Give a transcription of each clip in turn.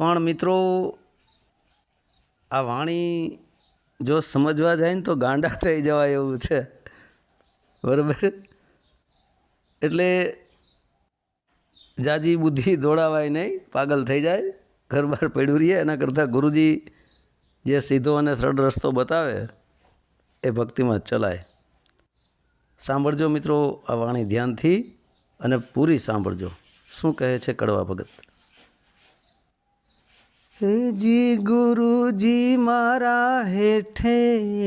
પણ મિત્રો, આ વાણી જો સમજવા જાય ને તો ગાંડા થઈ જવાય એવું છે. બરાબર? એટલે જાજી બુદ્ધિ દોડાવાય નહીં, પાગલ થઈ જાય, ઘર બહાર પડ્યું રહીએ, એના કરતાં ગુરુજી જે સીધો અને સરળ રસ્તો બતાવે, એ ભક્તિમાં ચલાય. સાંભળજો મિત્રો આ વાણી ધ્યાનથી અને પૂરી સાંભળજો. શું કહે છે કડવા ભગત? જી ગુરુજી મારા હેઠે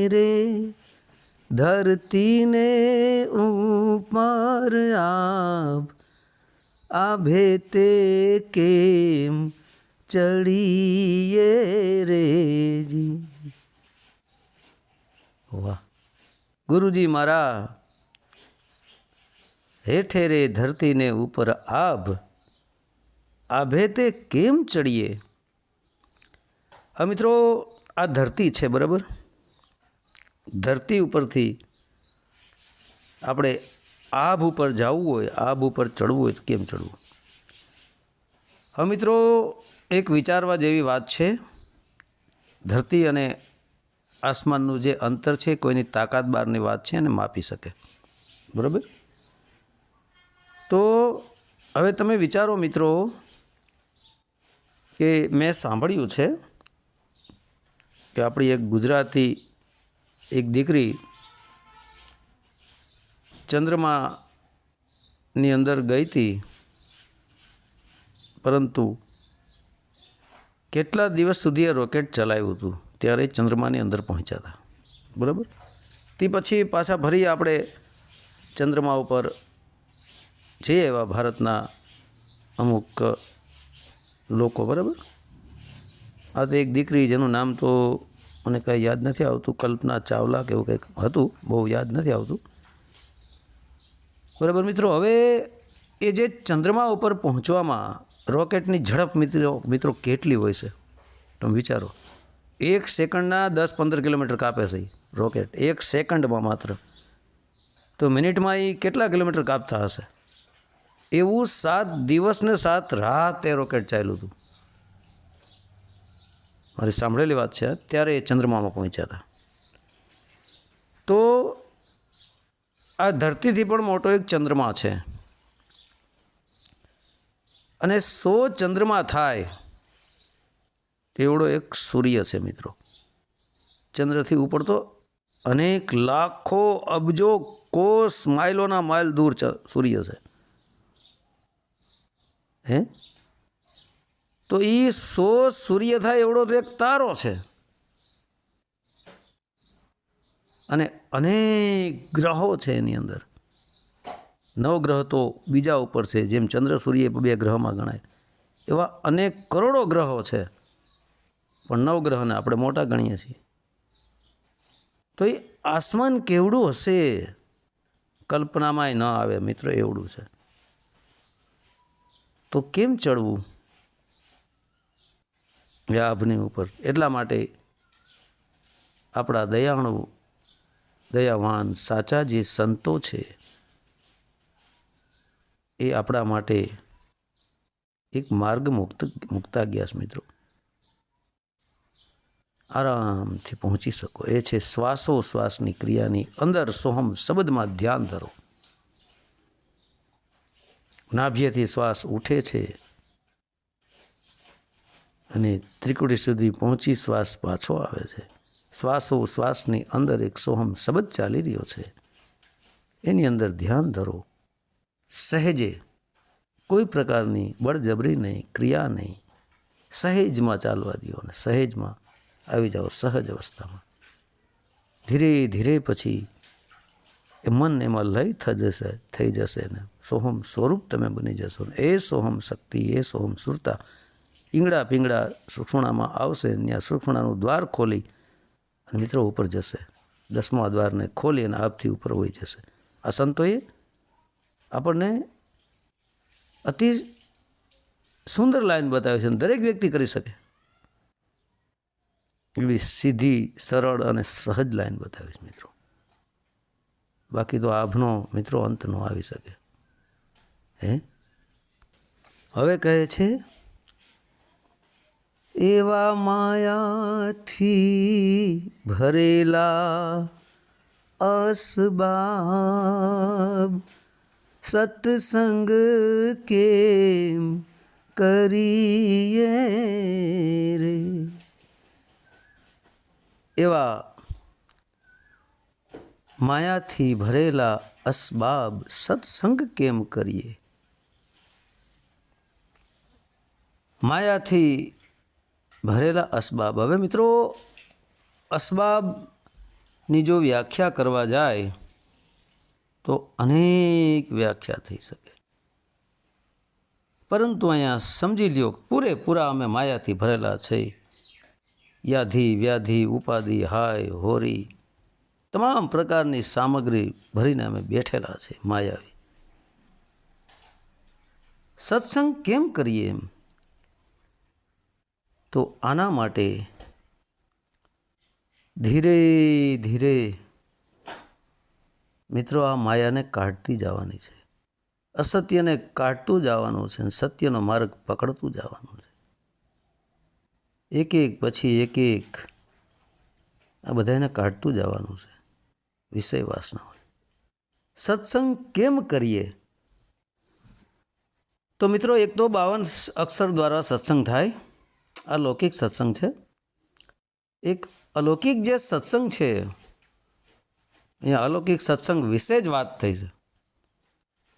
રે ધરતીને ઉપર આપ આભે તે કેમ ચડીએ રેજી વાહ ગુરુજી મારા હેઠે રે ધરતીને ઉપર આભ આભે તે કેમ ચડીએ આ મિત્રો, આ ધરતી છે, બરાબર? ધરતી ઉપરથી આપણે આભ ઉપર જવું હોય, આભ ઉપર ચડવું હોય તો કેમ ચડવું? હવે મિત્રો, એક વિચારવા જેવી વાત છે, ધરતી અને આસમાનનું જે અંતર છે, કોઈની તાકાત બહારની વાત છે અને માપી શકે. બરાબર? તો હવે તમે વિચારો મિત્રો, કે મેં સાંભળ્યું છે કે આપણી એક ગુજરાતી એક દીકરી ચંદ્રમાની અંદર ગઈ હતી. પરંતુ કેટલા દિવસ સુધી એ રોકેટ ચલાવ્યું હતું? ત્યારે ચંદ્રમાની અંદર પહોંચ્યા હતા. બરાબર? તે પછી પાછા ફરી આપણે ચંદ્રમા ઉપર જઈએ એવા ભારતના અમુક લોકો. બરાબર? આ તો એક દીકરી, જેનું નામ તો મને કાંઈ યાદ નથી આવતું. કલ્પના ચાવલા કે એવું કંઈક હતું, બહુ યાદ નથી આવતું. બરાબર મિત્રો, હવે એ જે ચંદ્રમા ઉપર પહોંચવામાં રોકેટની ઝડપ મિત્રો મિત્રો કેટલી હોય છે? તમે વિચારો. એક સેકન્ડના દસ પંદર કિલોમીટર કાપે છે રોકેટ. એક સેકન્ડમાં માત્ર. તો મિનિટમાં એ કેટલા કિલોમીટર કાપતા હશે? એવું સાત દિવસ ને સાત રાત એ રોકેટ ચાલ્યું હતું. મારી સાંભળેલી વાત છે, ત્યારે એ ચંદ્રમામાં પહોંચ્યા હતા. તો આ ધરતીથી પણ મોટો એક ચંદ્રમા છે. અને સો ચંદ્રમા થાય એવડો એક સૂર્ય છે મિત્રો. ચંદ્રથી ઉપર તો અનેક લાખો અબજો કોસ માઇલોના માઇલ દૂર સૂર્ય છે. હે? તો એ સો સૂર્ય થાય એવડો તો એક તારો છે. અને અનેક ગ્રહો છે એની અંદર. નવગ્રહ તો બીજા ઉપર છે, જેમ ચંદ્ર સૂર્ય બે ગ્રહમાં ગણાય. એવા અનેક કરોડો ગ્રહો છે. પણ નવગ્રહને આપણે મોટા ગણીએ છીએ. તો એ આસમાન કેવડું હશે? કલ્પનામાંય ન આવે મિત્રો, એવડું છે. તો કેમ ચડવું? વ્યાભની ઉપર. એટલા માટે આપણા દયાણુ, દયાવાન, સાચા જે સંતો છે, એ આપણા માટે એક માર્ગ મુક્ત, મુક્તા ગયા મિત્રો. આરામથી પહોંચી શકો. એ છે શ્વાસોશ્વાસની ક્રિયાની અંદર સોહમ શબ્દમાં ધ્યાન ધરો. નાભ્યથી શ્વાસ ઉઠે છે. અને ત્રિકુટી સુધી પહોંચી શ્વાસ પાછો આવે છે. શ્વાસો શ્વાસની અંદર એક સોહમ શબ્દ ચાલી રહ્યો છે. એની અંદર ધ્યાન ધરો. સહેજે. કોઈ પ્રકારની બળજબરી નહીં, ક્રિયા નહીં. સહેજમાં ચાલવા દો અને સહેજમાં આવી જાઓ સહજ અવસ્થામાં. ધીરે ધીરે પછી એ મન એમાં લય થઈ જશે થઈ જશે ને સોહમ સ્વરૂપ તમે બની જશો ને. એ સોહમ શક્તિ, એ સોહમ સુરતા ઈંગડા પીંગડા સુખણામાં આવશે ત્યાં સુખણાનું દ્વાર ખોલી અને મિત્રો ઉપર જશે. દસમા દ્વારને ખોલી અને આપથી ઉપર હોઈ જશે. આ સંતોએ આપણને અતિ સુંદર લાઈન બતાવી છે અને દરેક વ્યક્તિ કરી શકે. એવી સીધી, સરળ અને સહજ લાઈન બતાવી છે મિત્રો. બાકી તો આભનો મિત્રો અંત ન આવી શકે. હે? હવે કહે છે એવા માયાથી ભરેલા અસબાબ સત્સંગ કેમ કરીએ રે? એવા માયાથી ભરેલા અસબાબ સત્સંગ કેમ કરીએ? માયાથી ભરેલા અસબાબ. હવે મિત્રો, અસબાબની જો વ્યાખ્યા કરવા જાય, તો અનેક વ્યાખ્યા થઈ શકે. પરંતુ અહીંયા સમજી લ્યો પૂરેપૂરા અમે માયાથી ભરેલા છે. યાધિ, વ્યાધિ, ઉપાધિ, હાય, હોરી, તમામ પ્રકારની સામગ્રી ભરીને અમે બેઠેલા છે માયાવી સત્સંગ કેમ કરીએ એમ? તો આના માટે ધીરે ધીરે મિત્રો આ માયાને કાઢતી જવાની છે. અસત્યને કાઢતું જવાનું છે અને સત્યનો માર્ગ પકડતું જવાનું છે. એક એક પછી એક એક આ બધાને કાઢતું જવાનું છે. વિષય વાસનાઓ સત્સંગ કેમ કરીએ? તો મિત્રો એક તો બાવન અક્ષર દ્વારા સત્સંગ થાય. આ લૌકિક સત્સંગ છે. એક અલૌકિક જે સત્સંગ છે, અહીંયા અલૌકિક સત્સંગ વિશે જ વાત થઈ છે.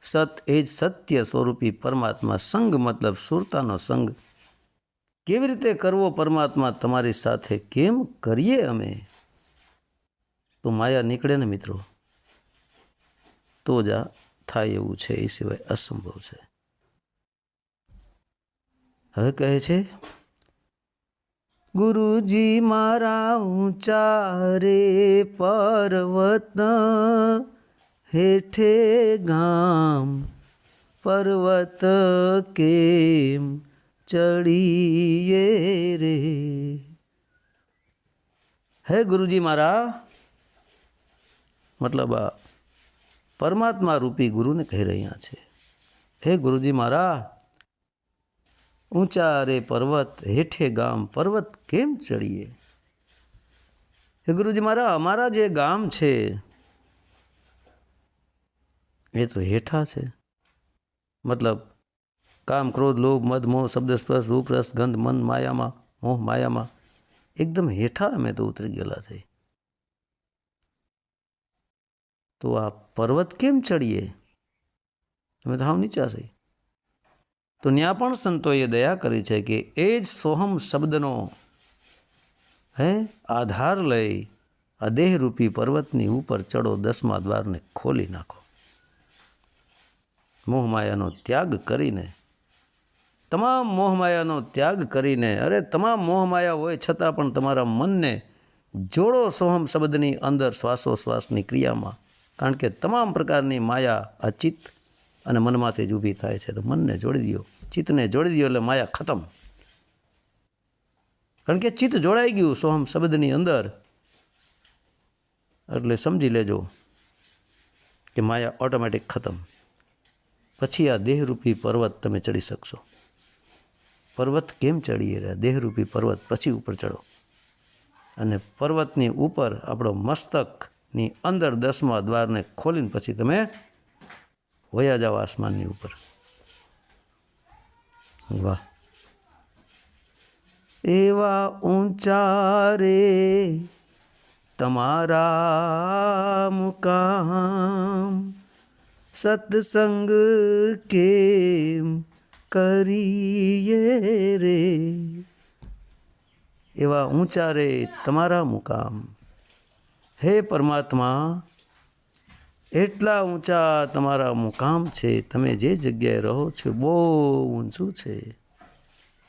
સત એ જ સત્ય સ્વરૂપી પરમાત્મા સંગ મતલબ સુરતાનો સંગ. કેવી રીતે કરવો પરમાત્મા તમારી સાથે કેમ કરીએ અમે? તો માયા નીકળે ને મિત્રો. તો જ આ થાય એવું છે, એ સિવાય અસંભવ છે. હવે કહે છે ગુરુજી મારા ઊંચા પર્વત હેઠે ગામ, પર્વત કેમ ચડીએ રે? હે ગુરુજી મારા, મતલબ આ પરમાત્મા રૂપી ગુરુને કહી રહ્યા છે. હે ગુરુજી મારા ઊંચા રે પર્વત હેઠે ગામ, પર્વત કેમ ચડીએ? હે ગુરુજી મારા, અમારા જે ગામ છે, એ તો હેઠા છે. મતલબ, કામ, ક્રોધ, લોભ, મદ, મોહ, શબ્દ, સ્પર્શ, રૂપ, રસ, ગંધ, મન, માયામાં, મોહ, માયામાં, એકદમ હેઠા અમે તો ઉતરી ગયેલા છે. તો આ પર્વત કેમ ચડીએ? તમે તો હાવ નીચા છે. તો ત્યાં પણ સંતોએ દયા કરી છે કે એ જ સોહમ શબ્દનો, હે, આધાર લઈ આ દેહરૂપી પર્વતની ઉપર ચડો દસમા દ્વારને ખોલી નાખો. મોહમાયાનો ત્યાગ કરીને, તમામ મોહમાયાનો ત્યાગ કરીને, અરે તમામ મોહમાયા હોય છતાં પણ તમારા મનને જોડો સોહમ શબ્દની અંદર શ્વાસોશ્વાસની ક્રિયામાં, કારણ કે તમામ પ્રકારની માયા આ ચિત્ત અને મનમાંથી જ ઊભી થાય છે. તો મનને જોડી દો ચિત્તને જોડી દો એટલે માયા ખતમ. કારણ કે ચિત્ત જોડાઈ ગયું સોહમ શબ્દની અંદર. એટલે સમજી લેજો કે માયા ઓટોમેટિક ખતમ. પછી આ દેહરૂપી પર્વત તમે ચડી શકશો. પર્વત કેમ ચડીએ રહ્યા? દેહરૂપી પર્વત પછી ઉપર ચડો. અને પર્વતની ઉપર આપણો મસ્તકની અંદર દસમા દ્વારને ખોલીને પછી તમે વયા જાઓ આસમાનની ઉપર. વાહ. એવા ઊંચા રે તમારા મુકામ. સત્સંગ કેમ કરીએ રે? એવા ઊંચા રે તમારા મુકામ. હે પરમાત્મા એટલા ઊંચા તમારા મુકામ છે. તમે જે જગ્યાએ રહો છો બહુ ઊંચું છે.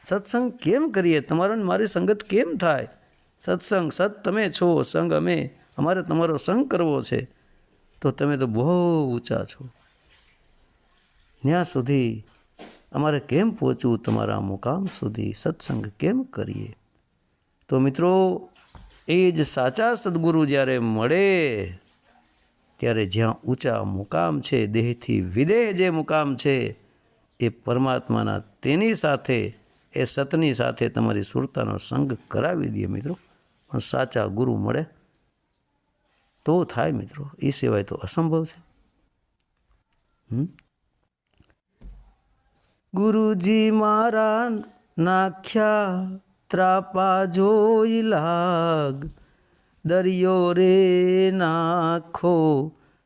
સત્સંગ કેમ કરીએ? તમારો મારી સંગત કેમ થાય? સત્સંગ, સત તમે છો, સંગ અમે. અમારે તમારો સંગ કરવો છે. તો તમે તો બહુ ઊંચા છો. ત્યાં સુધી અમારે કેમ પહોંચવું? તમારા મુકામ સુધી સત્સંગ કેમ કરીએ? તો મિત્રો, એ જ સાચા સદગુરુ જ્યારે મળે ત્યારે જ્યાં ઊંચા મુકામ છે, દેહથી વિદેહ જે મુકામ છે, એ પરમાત્માના તેની સાથે, એ સતની સાથે તમારી સુરતાનો સંગ કરાવી દે મિત્રો. પણ સાચા ગુરુ મળે તો થાય મિત્રો. એ સિવાય તો અસંભવ છે? ગુરુજી મારા નાખ્યા ત્રાપા જોઈ લાગ દરિયો રે નાખો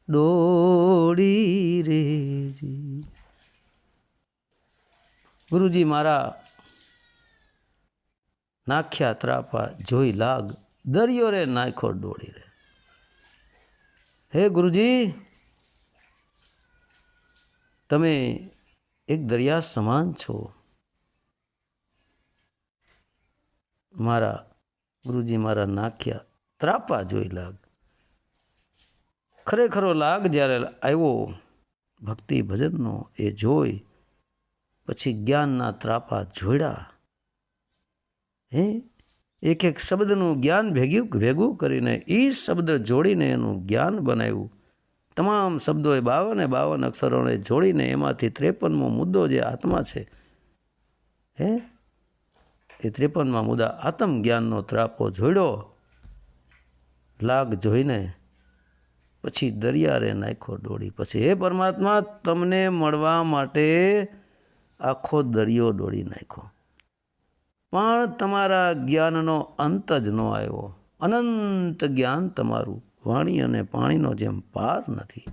દોડી રેજી ગુરુજી મારા નાખ્યા ત્રાપા જોઈ લાગ દરિયો રે નાખો દોડી રે. હે ગુરુજી, તમે એક દરિયા સમાન છો. મારા ગુરુજી મારા નાખ્યા ત્રાપા જોઈ લાગ. ખરેખરો લાગ જ્યારે આવ્યો ભક્તિ ભજનનો એ જોઈ, પછી જ્ઞાનના ત્રાપા જોડ્યા. હે? એક એક શબ્દનું જ્ઞાન ભેગ્યું, ભેગું કરીને એ શબ્દ જોડીને એનું જ્ઞાન બનાવ્યું. તમામ શબ્દોએ બાવને બાવન અક્ષરોને જોડીને એમાંથી ત્રેપનમો મુદ્દો જે આત્મા છે. હે? એ ત્રેપનમાં મુદ્દા આત્મ જ્ઞાનનો ત્રાપો જોડ્યો. લાગ જોઈને પછી દરિયારે નાખ્યો ડોળી. પછી હે પરમાત્મા, તમને મળવા માટે આખો દરિયો ડોળી નાખ્યો. પણ તમારા જ્ઞાનનો અંત જ ન આવ્યો. અનંત જ્ઞાન તમારું વાણી અને પાણીનો જેમ પાર નથી.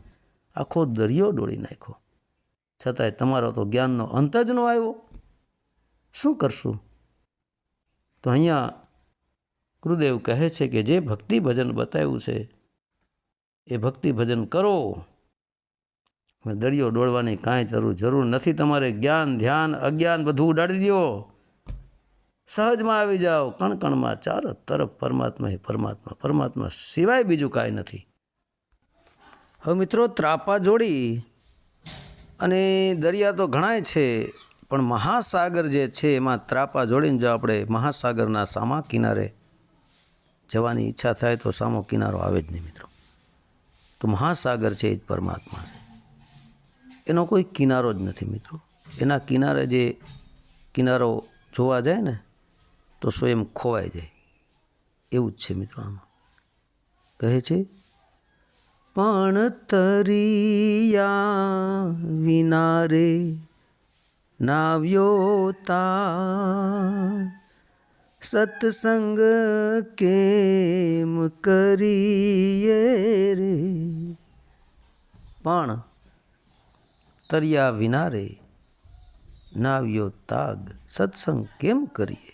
આખો દરિયો ડોળી નાખ્યો. છતાંય તમારો તો જ્ઞાનનો અંત જ ન આવ્યો. શું કરશું? તો અહીંયા ગુરુદેવ કહે છે કે જે ભક્તિ ભજન બતાવ્યું છે, એ ભક્તિ ભજન કરો. દરિયો દોડવાની કાંઈ જરૂર જરૂર નથી. તમારે જ્ઞાન, ધ્યાન, અજ્ઞાન બધું ઉડાડી દો. સહજમાં આવી જાઓ. કણ કણમાં ચારો તરફ પરમાત્મા એ પરમાત્મા પરમાત્મા સિવાય બીજું કાંઈ નથી. હવે મિત્રો ત્રાપા જોડી અને દરિયા તો ઘણાય છે, પણ મહાસાગર જે છે, એમાં ત્રાપા જોડીને જો આપણે મહાસાગરના સામા કિનારે જવાની ઈચ્છા થાય તો સામો કિનારો આવે જ નહીં, મિત્રો. તો મહાસાગર છે એ જ પરમાત્મા છે. એનો કોઈ કિનારો જ નથી, મિત્રો. એના કિનારે જે કિનારો જોવા જાય ને, તો સ્વયં ખોવાઈ જાય. એવું જ છે, મિત્રો, આમાં. કહે છે, પણ તરિયા વિના રે નાવ્યો તા સત્સંગ કેમ કરીએ રે પણ તરિયા વિના રે નાવ્યો તાગ સત્સંગ કેમ કરીએ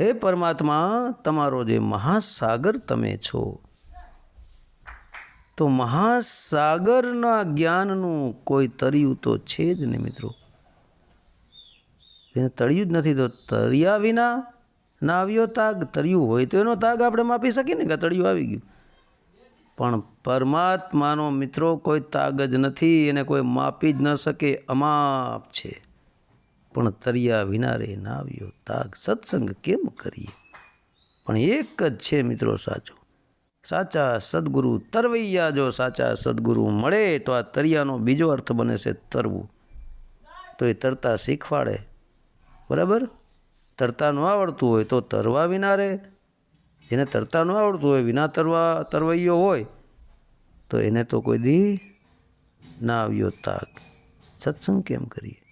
હે પરમાત્મા તમારો જે મહાસાગર તમે છો તો મહાસાગરના જ્ઞાનનું કોઈ તરિયું તો છે જ નહીં મિત્રો. એને તળિયું જ નથી. તો તળિયા વિના ના આવ્યો તાગ. તળિયું હોય તો એનો તાગ આપણે માપી શકીએ ને કે તળિયું આવી ગયું. પણ પરમાત્માનો મિત્રો કોઈ તાગ જ નથી, એને કોઈ માપી જ ન શકે. અમાપ છે. પણ તરિયા વિના રે ના આવ્યો તાગ. સત્સંગ કેમ કરીએ? પણ એક જ છે મિત્રો સાચો. સાચા સદગુરુ તરવૈયા જો સાચા સદગુરુ મળે, તો આ તરિયાનો બીજો અર્થ બને છે તરવું. તો એ તરતા શીખવાડે. બરાબર? તરતા ન આવડતું હોય તો તરવા વિના રહે. જેને તરતા ન આવડતું હોય, વિના તરવા, તરવૈયો હોય, તો એને તો કોઈ દી ના આવ્યો તાક સત્સંગ કેમ કરીએ?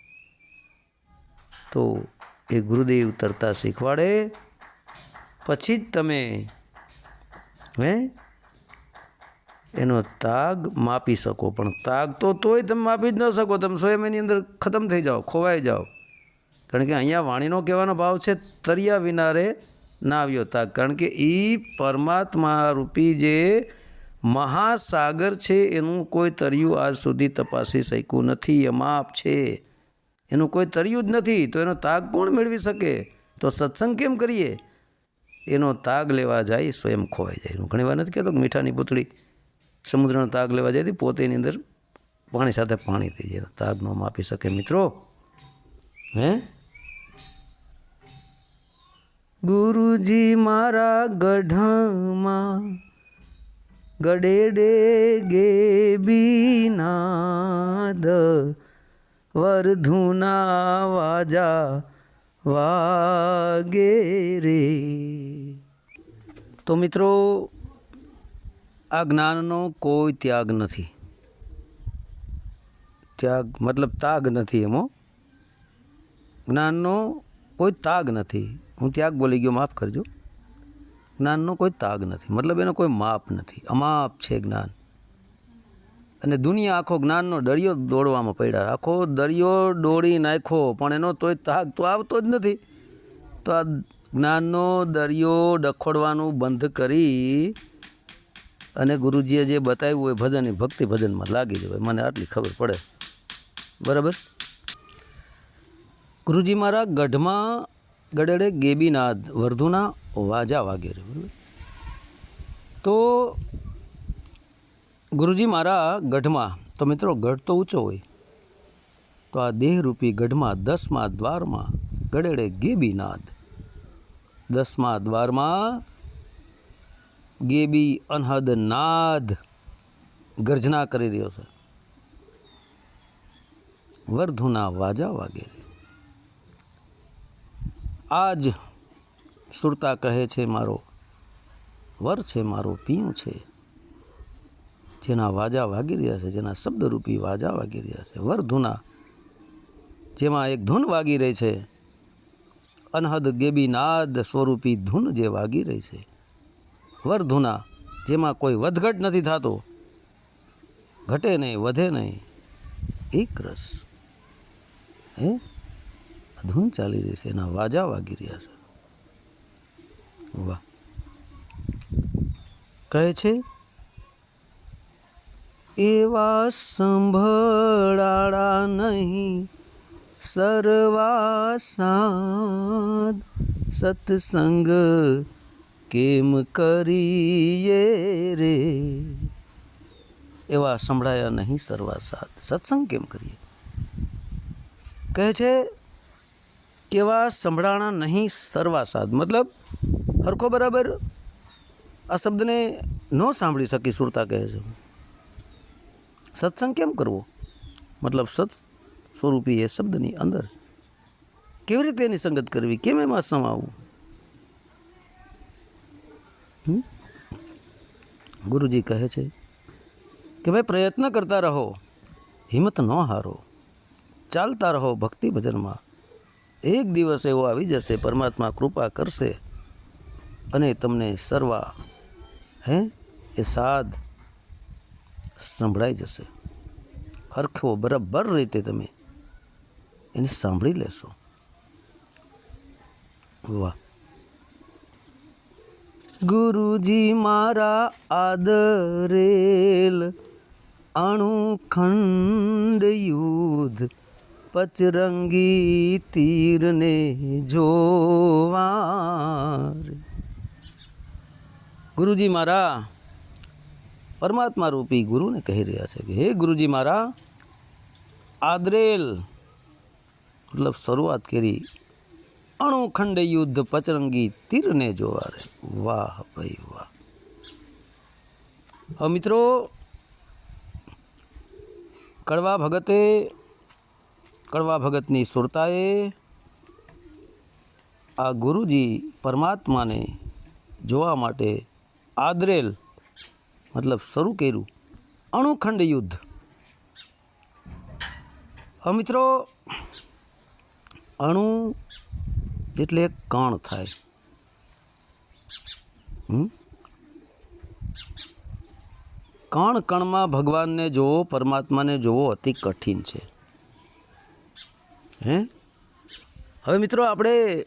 તો એ ગુરુદેવ તરતા શીખવાડે, પછી જ તમે, હે? એનો તાગ માપી શકો. પણ તાગ તો તોય તમે માપી જ ન શકો. તમે સ્વયં એની અંદર ખતમ થઈ જાઓ, ખોવાઈ જાઓ. કારણ કે અહીંયા વાણીનો કહેવાનો ભાવ છે, તરિયા વિનારે ના આવ્યો તાક કારણ કે એ પરમાત્મા રૂપી જે મહાસાગર છે, એનું કોઈ તરિયું આજ સુધી તપાસી શક્યું નથી, એ માપ છે. એનું કોઈ તર્યું જ નથી, તો એનો તાગ કોણ મેળવી શકે? તો સત્સંગ કેમ કરીએ? એનો તાગ લેવા જાય, સ્વયં ખોવાઈ જાય. એનું ઘણી વાર નથી કહેતો મીઠાની પૂતળી સમુદ્રનો તાગ લેવા જાય પોતે એની અંદર પાણી સાથે પાણી થઈ જાય. તાગ ન માપી શકે. મિત્રો, હે? ગુરુજી મારા ગઢમાં ગડેડે ગે બીનાદ વરધુના વાજા વાગે રે. તો મિત્રો, આ જ્ઞાનનો કોઈ ત્યાગ નથી. ત્યાગ મતલબ તાગ નથી એમાં જ્ઞાનનો કોઈ તાગ નથી. હું ત્યાગ બોલી ગયો, માફ કરજો. જ્ઞાનનો કોઈ તાગ નથી. મતલબ એનો કોઈ માપ નથી. અમાપ છે જ્ઞાન. અને દુનિયા આખો જ્ઞાનનો દરિયો દોડવામાં પડ્યા. આખો દરિયો દોડી નાખ્યો, પણ એનો તોય તાગ તો આવતો જ નથી. તો આ જ્ઞાનનો દરિયો ડખોડવાનું બંધ કરી અને ગુરુજીએ જે બતાવ્યું હોય, ભજન એ ભક્તિ ભજનમાં લાગી જવાય. મને આટલી ખબર પડે. બરાબર? ગુરુજી મારા ગઢમાં ગડેડે ગેબીનાદ વર્ધુના વાજા બરાબર? તો ગુરુજી મારા ગઢમાં, તો મિત્રો ગઢ તો ઊંચો હોય, તો આ દેહરૂપી ગઢમાં, દસમા દ્વારમાં ગડેડે ગેબીનાદ દસમા દ્વારમાં ગેબી અનહદ નાદ ગર્જના કરી રહ્યો છે. વર્ધુના વાજા વાગેરે જ સુરતા કહે છે મારો, વર છે મારો પિયું છે. જેના વાજા વાગી રહ્યા છે, જેના શબ્દરૂપી વાજા વાગી રહ્યા છે. વરધુના જેમાં એક ધૂન વાગી રહી છે. અનહદ ગેબી નાદ સ્વરૂપી ધૂન જે વાગી રહી છે. વરધુના જેમાં કોઈ વધઘટ નથી થતો. ઘટે નહીં, વધે નહીં. એક રસ. હે? આ ધૂન ચાલી રહી છે, એના વાજા વાગી રહ્યા છે. વાહ. કહે છે, એવા સંભળાડા નહીં સર્વાસાદ સત્સંગ કેમ કરીએ રે? એવા સંભળાયા નહીં સર્વાસાદ સત્સંગ કેમ કરીએ? કહે છે કેવા સંભળાણા નહીં સર્વાસાદ મતલબ, હરખો બરાબર આ શબ્દને ન સાંભળી શકી સુરતા કહે છે. સત્સંગ કેમ કરવો? મતલબ સત સ્વરૂપી એ શબ્દની અંદર કેવી રીતે એની સંગત કરવી? કેમ એમાં સમાવવું? ગુરુજી કહે છે કે ભાઈ, પ્રયત્ન કરતા રહો, હિંમત ન હારો. ચાલતા રહો ભક્તિ ભજનમાં. એક દિવસ એવો આવી જશે, પરમાત્મા કૃપા કરશે અને તમને સર્વા, હે, એ સાદ સંભળાઈ જશે. હરખો બરાબર રીતે તમે એને સાંભળી લેશો. વાહ. ગુરુજી મારા આદરેલ અણુખંડ યુદ્ધ પચરંગી તીરને જોવાર. ગુરુજી મારા, પરમાત્મા રૂપી ગુરુને કહી રહ્યા છે કે, હે ગુરુજી મારા, આદરેલ. મતલબ શરૂઆત કરી, અણુખંડ યુદ્ધ પચરંગી તીરને જોવા રે વાહ ભાઈ વાહ. હવે મિત્રો, કડવા ભગતે કડવા ભગતની સુરતાએ આ ગુરુજી પરમાત્માને જોવા માટે આદરેલ, મતલબ શરૂ કર્યું, અણુખંડ યુદ્ધ. હવે મિત્રો, અણુ એટલે કણ થાય. કણ કણમાં ભગવાનને જોવો પરમાત્માને જોવો અતિ કઠિન છે. હે? હવે મિત્રો આપણે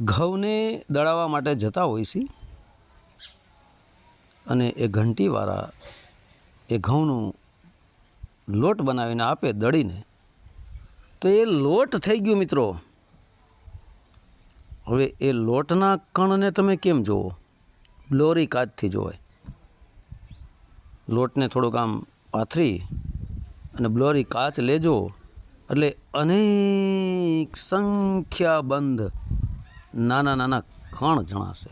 ઘઉંને દળાવવા માટે જતા હોઈએ છીએ અને એ ઘંટીવાળા એ ઘઉંનું લોટ બનાવીને આપે દળીને. તો એ લોટ થઈ ગયું મિત્રો. હવે એ લોટના કણને તમે કેમ જુઓ? બ્લોરી કાચથી જોવાય. લોટને થોડુંક આમ પાથરી અને બ્લોરી કાચ લેજો. એટલે અનેક સંખ્યાબંધ નાના નાના કણ જણાશે.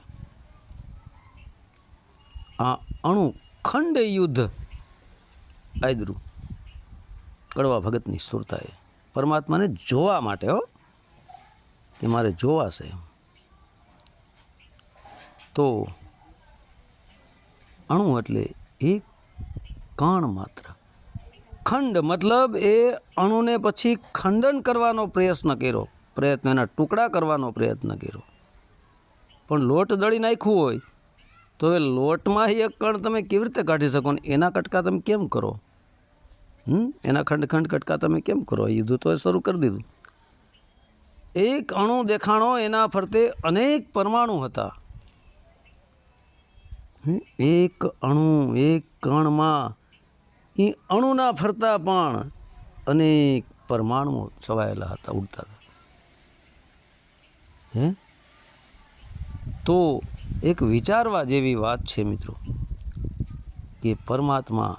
આ અણુ ખંડ યુદ્ધ આદરું કડવા ભગતની સુરતાએ પરમાત્માને જોવા માટે હો, કે મારે જોવાશે તો અણુ એટલે એક કણ માત્ર. ખંડ મતલબ એ અણુને પછી ખંડન કરવાનો પ્રયત્ન કર્યો. પ્રયત્ન એના ટુકડા કરવાનો પ્રયત્ન કર્યો. પણ લોટ દળી નાખ્યું હોય, તો એ લોટમાં એક કણ તમે કેવી રીતે કાઢી શકો ને એના કટકા તમે કેમ કરો? હમ? એના ખંડ ખંડ કટકા તમે કેમ કરો? યુદ્ધ તો એ શરૂ કરી દીધું. એક અણુ દેખાણો એના ફરતે અનેક પરમાણુ હતા. એક અણુ, એક કણમાં એ અણુના ફરતા પણ અનેક પરમાણુઓ છવાયેલા હતા, ઉડતા હતા. હે? તો એક વિચારવા જેવી વાત છે મિત્રો, કે પરમાત્મા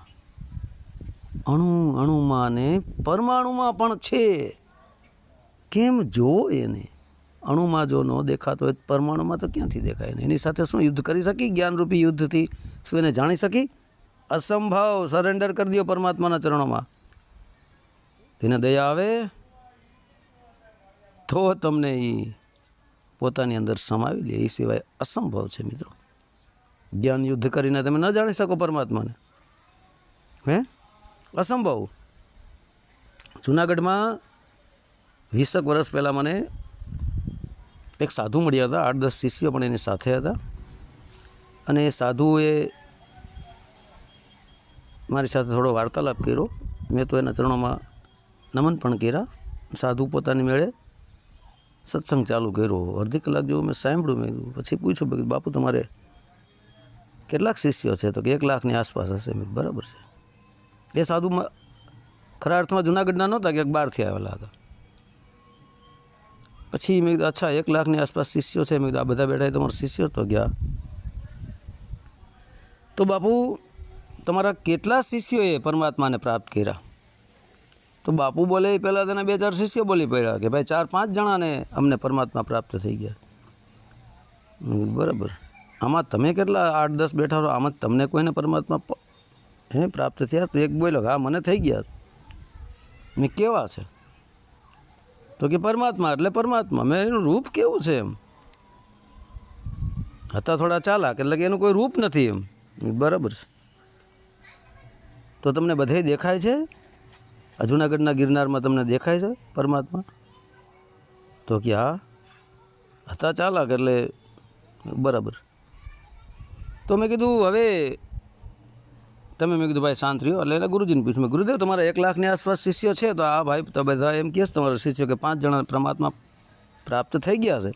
અણુ અણુમાં ને પરમાણુમાં પણ છે. કેમ જો એને? અણુમાં જો ન દેખાતો હોય પરમાણુમાં તો ક્યાંથી દેખાય ને એની સાથે શું યુદ્ધ કરી શકી? જ્ઞાનરૂપી યુદ્ધથી શું એને જાણી શકી? અસંભવ સરેન્ડર કરી દો પરમાત્માના ચરણોમાં. તેને દયા આવે, તો તમને એ પોતાની અંદર સમાવી લે. એ સિવાય અસંભવ છે મિત્રો. જ્ઞાન યુદ્ધ કરીને તમે ન જાણી શકો પરમાત્માને. હે? અસંભવ. જુનાગઢમાં વીસેક વર્ષ પહેલાં મને એક સાધુ મળ્યા હતા. આઠ દસ શિષ્યો પણ એની સાથે હતા. અને એ સાધુએ મારી સાથે થોડો વાર્તાલાપ કર્યો. મેં તો એના ચરણોમાં નમન પણ કર્યા. સાધુ પોતાની મેળે સત્સંગ ચાલુ કર્યો. અડધી કલાક જેવું મેં સાંભળ્યું. મેં પછી પૂછ્યું. કે બાપુ, તમારે કેટલાક શિષ્યો છે? તો કે એક લાખની આસપાસ હશે. મેં બરાબર છે. એ સાધુમાં ખરા અર્થમાં જુનાગઢના નહોતા કે બહારથી આવેલા હતા? પછી મેં કીધું, અચ્છા, એક લાખની આસપાસ શિષ્યો છે. મેં કીધું, આ બધા બેઠા તમારા શિષ્યો તો ગયા. તો બાપુ તમારા કેટલા શિષ્યોએ પરમાત્માને પ્રાપ્ત કર્યા? તો બાપુ બોલે એ પહેલાં તેના બે ચાર શિષ્યો બોલી પડ્યા કે ભાઈ ચાર પાંચ જણાને અમને પરમાત્મા પ્રાપ્ત થઈ ગયા. બરાબર. આમાં તમે કેટલા આઠ દસ બેઠા રહો? આમાં તમને કોઈને પરમાત્મા હે, પ્રાપ્ત થયા? તો એક બોલ્યો હા, મને થઈ ગયા. મેં કેવા છે? તો કે, પરમાત્મા, એટલે પરમાત્મા. મેં એનું રૂપ કેવું છે એમ? હતા થોડા ચાલાક, એટલે કે એનું કોઈ રૂપ નથી એમ. બરાબર છે. તો તમને બધે દેખાય છે? આ જુનાગઢના ગિરનારમાં તમને દેખાય છે પરમાત્મા? તો કે હા. હતા ચાલાક એટલે બરાબર. તો મેં કીધું, હવે તમે, મેં કીધું, ભાઈ શાંત રહ્યો. એટલે ગુરુજીને પૂછ્યું. ગુરુદેવ, તમારા એક લાખની આસપાસ શિષ્યો છે? તો આ ભાઈ તો બધા એમ કહે છે તમારા શિષ્યો કે પાંચ જણા પરમાત્મા પ્રાપ્ત થઈ ગયા છે.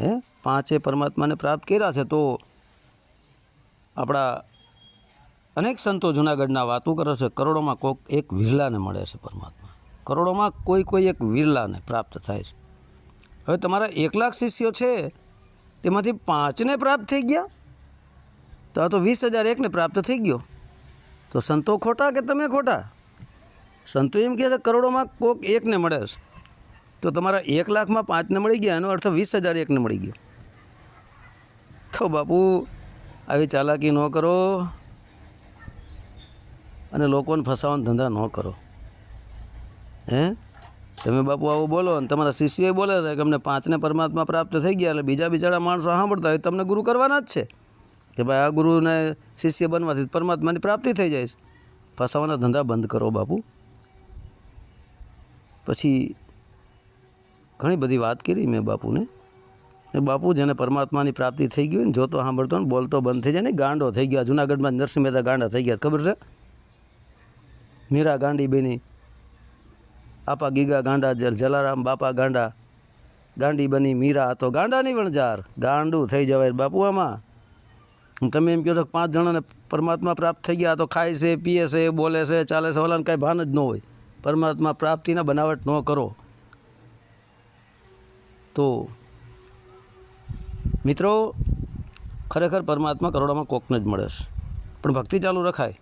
હે? પાંચે પરમાત્માને પ્રાપ્ત કર્યા છે તો આપણા અનેક સંતો જૂનાગઢના વાતો કરે છે, કરોડોમાં કોઈક એક વિરલાને મળે છે પરમાત્મા. કરોડોમાં કોઈ કોઈ એક વિરલાને પ્રાપ્ત થાય છે. હવે તમારા એક લાખ શિષ્યો છે, તેમાંથી પાંચને પ્રાપ્ત થઈ ગયા? તો આ તો વીસ હજાર એકને પ્રાપ્ત થઈ ગયો. તો સંતો ખોટા કે તમે ખોટા? સંતો એમ કહે છે, કરોડોમાં કોક એકને મળે છે. તો તમારા એક લાખમાં પાંચને મળી ગયા, એનો અર્થ વીસ હજાર એકને મળી ગયો. તો બાપુ, આવી ચાલાકી ન કરો. અને લોકોને ફસાવાના ધંધા ન કરો. હે? તમે બાપુ આવું બોલો અને તમારા શિષ્યોએ બોલે છે કે અમને પાંચને પરમાત્મા પ્રાપ્ત થઈ ગયા એટલે બીજા બિચારા માણસો સાંભળતા હોય તમને ગુરુ કરવાના જ છે. કે ભાઈ આ ગુરુને શિષ્ય બનવાથી પરમાત્માની પ્રાપ્તિ થઈ જાય છે. ફસાવાના ધંધા બંધ કરો બાપુ. પછી ઘણી બધી વાત કરી મેં બાપુને. એ બાપુ જેને પરમાત્માની પ્રાપ્તિ થઈ ગઈ ને, જોતો સાંભળતો ને, બોલતો બંધ થઈ જાય ને, ગાંડો થઈ ગયા. જુનાગઢમાં નરસિંહ મહેતા ગાંડા થઈ ગયા, ખબર છે? મીરા ગાંડી બની, આપા ગીગા ગાંડા જર જલારામ બાપા ગાંડા, ગાંડી બની મીરા તો ગાંડાની વણજાર ગાંડું થઈ જવાય. બાપુ આમાં તમે એમ કહો છો પાંચ જણાને પરમાત્મા પ્રાપ્ત થઈ ગયા તો ખાય છે, પીએ છે, બોલે છે, ચાલે છે, ઓલાને કાંઈ ભાન જ ન હોય. પરમાત્મા પ્રાપ્તિના બનાવટ ન કરો. તો, મિત્રો, ખરેખર પરમાત્મા કરોડામાં કોકને જ મળે છે. પણ ભક્તિ ચાલુ રખાય.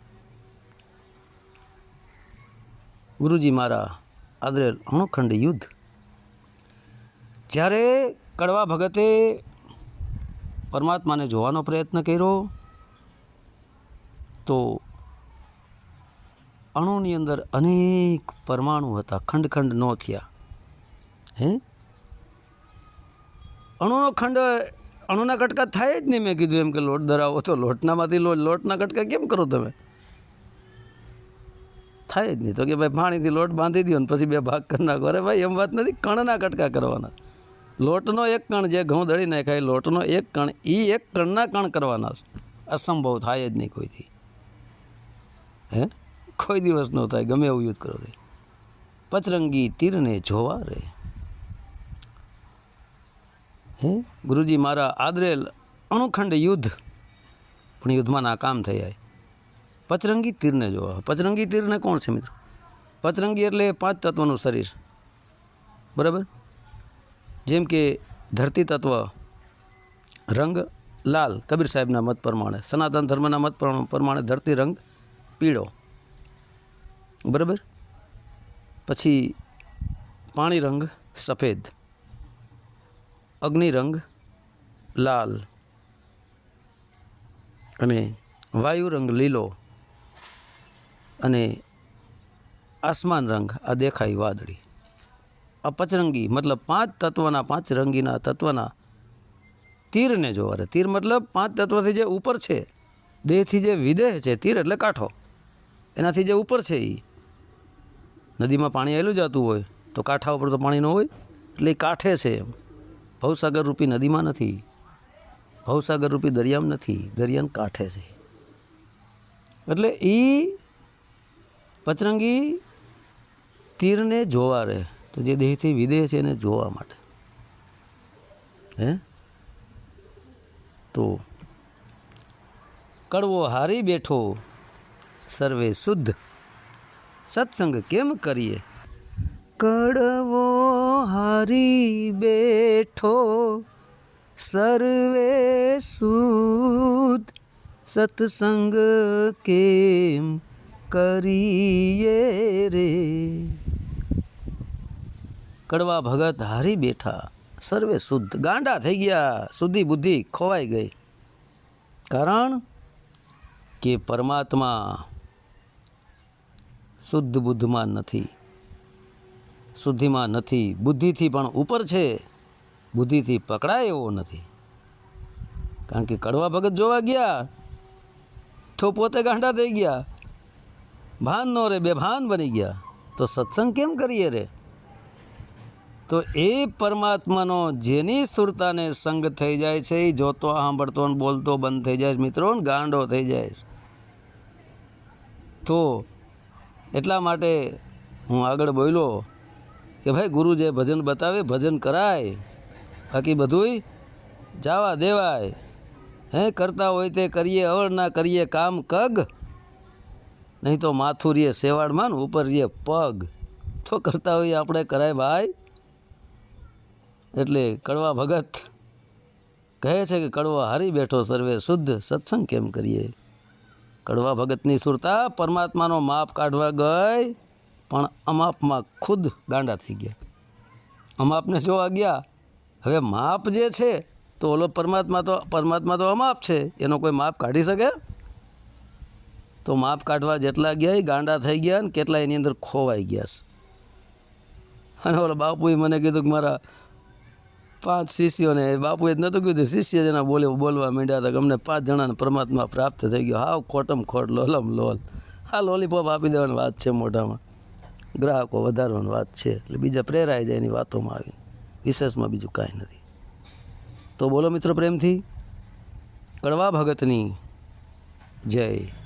ગુરુજી મારા આદરે અણુખંડ યુદ્ધ. જ્યારે કડવા ભગતે પરમાત્માને જોવાનો પ્રયત્ન કર્યો, તો અણુની અંદર અનેક પરમાણુ હતા, ખંડ ખંડ ન થયા. હે? અણુનો ખંડ અણુના કટકા થાય જ નહીં. મેં કીધું એમ કે લોટ ધરાવો તો લોટનામાંથી લોટ લોટના કટકા કેમ કરો તમે? થાય જ નહીં. તો કે ભાઈ પાણીથી લોટ બાંધી દો ને પછી બે ભાગ કરી નાખો. અરે ભાઈ, એમ વાત નથી. કણના કટકા કરવાના. લોટનો એક કણ જે ઘઉં દળી નાખાય લોટનો એક કણ એ એક કણના કણ કરવાના અસંભવ થાય જ નહીં કોઈથી. હે? કોઈ દિવસ ન થાય, ગમે એવું યુદ્ધ કરો પતરંગી તીરને જોવા રે. હે? ગુરુજી મારા આદરેલ અણુખંડ યુદ્ધ. પણ યુદ્ધમાં નાકામ થઈ જાય પચરંગી તીરને જોવા. પચરંગી તીરને કોણ છે મિત્રો? પચરંગી એટલે પાંચ તત્વનું શરીર. બરાબર? જેમ કે ધરતી તત્વ, રંગ લાલ, કબીર સાહેબના મત પ્રમાણે, સનાતન ધર્મના મત પ્રમાણે- ધરતી રંગ પીળો. બરાબર? પછી પાણી રંગ સફેદ. અગ્નિ રંગ લાલ. અને વાયુ રંગ લીલો. અને આસમાન રંગ, આ દેખાય વાદળી. આ પચરંગી, મતલબ પાંચ તત્વના, પાંચ રંગીના તત્વના તીરને જોવા રે તીર મતલબ પાંચ તત્વથી જે ઉપર છે, દેહથી જે વિદેહ છે, તીર એટલે કાંઠો. એનાથી જે ઉપર છે એ નદીમાં પાણી આવેલું જતું હોય, તો કાંઠા ઉપર તો પાણી ન હોય, એટલે એ કાંઠે છે એમ. ભવસાગર રૂપી નદીમાં નથી. ભવસાગર રૂપી દરિયામાં નથી. દરિયાને કાંઠે છે. એટલે એ પચરંગી તીરને જોવા રહે. તો જે દેહથી વિદેહ છે એને જોવા માટે. હે? તો કડવો હારી બેઠો, સર્વે શુદ્ધ. સત્સંગ કેમ કરીએ? કડવો હારી બેઠો, સર્વે શુદ્ધ. સત્સંગ કેમ કરીએ રે? કડવા ભગત હારી બેઠા. સર્વે શુદ્ધ. ગાંડા થઈ ગયા. શુદ્ધિ બુદ્ધિ ખોવાઈ ગઈ. કારણ કે પરમાત્મા શુદ્ધ બુદ્ધમાં નથી. શુદ્ધિમાં નથી. બુદ્ધિથી પણ ઉપર છે. બુદ્ધિથી પકડાય એવો નથી. કારણ કે કડવા ભગત જોવા ગયા તો પોતે ગાંડા થઈ ગયા. ભાન નો રે બેભાન બની ગયા. તો સત્સંગ કેમ કરીએ રે? તો એ પરમાત્માનો જેની સુરતાને સંગ થઈ જાય છે, એ જોતો, સાંભળતો ને બોલતો બંધ થઈ જાય મિત્રો ગાંડો થઈ જાય તો એટલા માટે હું આગળ બોલ્યો કે ભાઈ ગુરુ જે ભજન બતાવે, ભજન કરાય. બાકી બધુંય જાવા દેવાય. હે, કરતા હોય તે કરીએ અવળ ના કરીએ, કામ કગ. નહીં તો માથું રીએ સેવાડમાં ને ઉપર રીએ પગ. તો કરતા હોઈએ આપણે કરાય ભાઈ. એટલે કડવા ભગત કહે છે કે કડવો હારી બેઠો સર્વે શુદ્ધ સત્સંગ કેમ કરીએ? કડવા ભગતની સુરતા પરમાત્માનો માપ કાઢવા ગઈ, પણ અમાપમાં ખુદ ગાંડા થઈ ગયા. અમાપને જોવા ગયા. હવે માપ જે છે, તો ઓલો પરમાત્મા તો પરમાત્મા તો અમાપ છે. એનો કોઈ માપ કાઢી શકે? તો માપ કાઢવા જેટલા ગયા એ ગાંડા થઈ ગયા ને કેટલા એની અંદર ખોવાઈ ગયા છે. અને ઓલા બાપુએ મને કીધું કે મારા પાંચ શિષ્યોને બાપુએ જ નહોતું કીધું, શિષ્ય જેના બોલે બોલવા માંડ્યા હતા કે અમને પાંચ જણાને પરમાત્મા પ્રાપ્ત થઈ ગયો. હાવ ખોટમ ખોટ, લોલમ લોલ. હા, લોલીપોપ આપી દેવાની વાત છે મોઢામાં. ગ્રાહકો વધારવાની વાત છે. એટલે બીજા પ્રેરાઈ જાય એની વાતોમાં આવી વિશેષમાં બીજું કાંઈ નથી. તો બોલો મિત્રો પ્રેમથી. કડવા ભગતની જય.